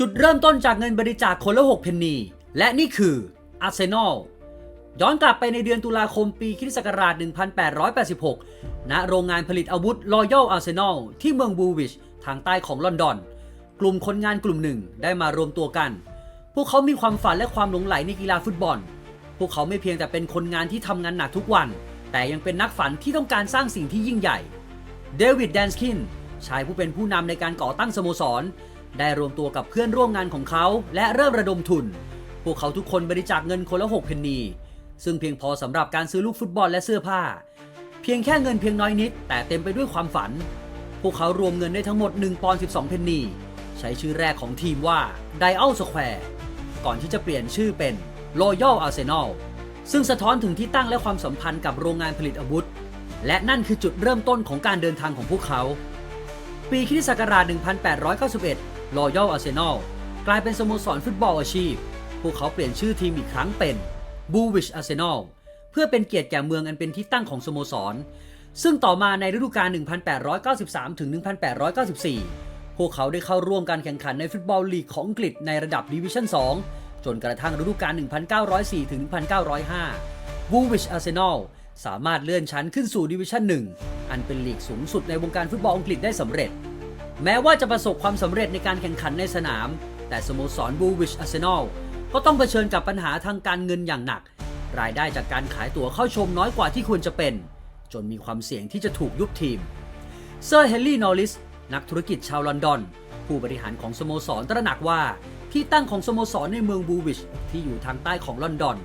จุดเริ่มต้นจากเงินบริจาคคนละ6เพนนี และนี่คืออาร์เซนอลย้อนกลับไปในเดือนตุลาคมปีคริสตศักราช1886 ณ โรงงานผลิตอาวุธ Royal Arsenal ที่เมืองบูวิช ทางใต้ของลอนดอน กลุ่มคนงานกลุ่มหนึ่งได้มารวมตัวกัน พวกเขามีความฝันและความหลงใหลในกีฬาฟุตบอล พวกเขาไม่เพียงแต่เป็นคนงานที่ทำงานหนักทุกวัน แต่ยังเป็นนักฝันที่ต้องการสร้างสิ่งที่ยิ่งใหญ่ เดวิดแดนสคิน ชายผู้เป็นผู้นำในการก่อตั้งสโมสร ได้รวมตัวกับเพื่อนร่วมงานของเขา และเริ่มระดมทุน พวกเขาทุกคนบริจาคเงินคนละ6เพนนี ซึ่งเพียงพอสำหรับการซื้อลูกฟุตบอลและเสื้อผ้า เพียงแค่เงินเพียงน้อยนิด แต่เต็มไปด้วยความฝัน พวกเขารวมเงินได้ทั้งหมด1ปอนด์12 เพนนี ใช้ชื่อแรกของทีมว่า Dial Square ก่อนที่จะเปลี่ยนชื่อเป็น Royal Arsenal ซึ่งสะท้อนถึงที่ตั้งและความสัมพันธ์กับโรงงานผลิตอาวุธ และนั่นคือจุดเริ่มต้นของการเดินทางของพวกเขา ปีคริสตศักราช1891 Royal Arsenal กลายเป็นสโมสรฟุตบอลอาชีพ พวกเขาเปลี่ยนชื่อทีมอีกครั้งเป็น Woolwich Arsenal เพื่อเป็นเกียรติแก่เมืองอันเป็นที่ตั้งของสโมสร ซึ่งต่อมาในฤดูกาล 1893 ถึง 1894 พวกเขาได้เข้าร่วมการแข่งขันในฟุตบอลลีกของอังกฤษในระดับดิวิชั่น 2 จนกระทั่งฤดูกาล 1904 ถึง 1905 Woolwich Arsenal สามารถเลื่อนชั้นขึ้นสู่ดิวิชั่น 1 อันเป็นลีกสูงสุดในวงการฟุตบอลอังกฤษได้สำเร็จ แม้ว่าจะประสบความสำเร็จในการแข่งขันในสนาม แต่สโมสร Woolwich Arsenal ก็ต้องเผชิญกับปัญหาทางการเงินอย่างหนัก รายได้จากการขายตั๋วเข้าชมน้อยกว่าที่ควรจะเป็น จนมีความเสี่ยงที่จะถูกยุบทีม เซอร์เฮนรี่นอริส นักธุรกิจชาวลอนดอน ผู้บริหารของสโมสรตระหนักว่า ที่ตั้งของสโมสรในเมืองบูวิชที่อยู่ทางใต้ของลอนดอน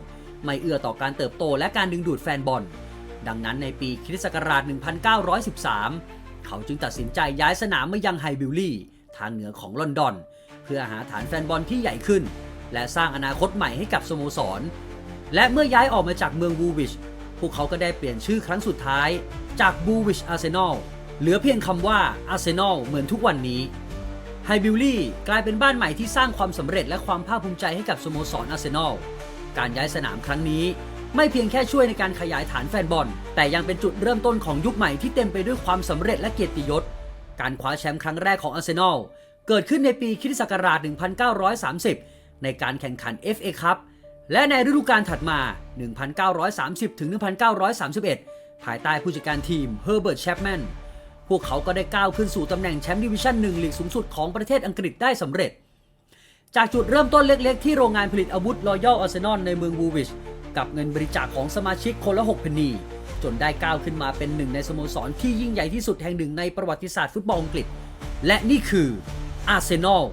ไม่เอื้อต่อการเติบโตและการดึงดูดแฟนบอล ดังนั้นในปีคริสตศักราช 1913 เขาจึงตัดสินใจย้ายสนามมายังไฮบิลลี่ ทางเหนือของลอนดอน เพื่อหาฐานแฟนบอลที่ใหญ่ขึ้น และสร้างอนาคตใหม่ให้กับสโมสร และเมื่อย้ายออกมาจากเมืองบูวิช พวกเขาก็ได้เปลี่ยนชื่อครั้งสุดท้าย จากบูวิชอาร์เซนอลเหลือเพียงคำว่าอาร์เซนอลเหมือนทุกวันนี้ไฮบิลลี่กลายเป็นบ้านใหม่ที่สร้างความสำเร็จและความภาคภูมิใจให้กับสโมสรอาร์เซนอล การย้ายสนามครั้งนี้ ไม่เพียงแค่ช่วยในการขยายฐานแฟนบอล แต่ยังเป็นจุดเริ่มต้นของยุคใหม่ที่เต็มไปด้วยความสำเร็จและเกียรติยศ การคว้าแชมป์ครั้งแรกของอาร์เซนอลเกิดขึ้นในปีคริสตศักราช 1930 ในการแข่งขัน FA คัพและในฤดูกาลถัดมา 1930 ถึง 1931 ภายใต้ผู้จัดการทีมเฮอร์เบิร์ตแชปแมน พวกเขาก็ได้ก้าวขึ้นสู่ตำแหน่งแชมป์ดิวิชั่นหนึ่งลีกสูงสุดของประเทศอังกฤษได้สำเร็จ จากจุดเริ่มต้นเล็กๆ ที่โรงงานผลิตอาวุธ Royal Arsenal ในเมืองบูวิช กับเงินบริจาคของสมาชิกคนละ6เพนนีจนได้ก้าวขึ้นมาเป็นหนึ่งในสโมสรที่ยิ่งใหญ่ที่สุดแห่งหนึ่งในประวัติศาสตร์ฟุตบอลอังกฤษ และนี่คืออาร์เซนอล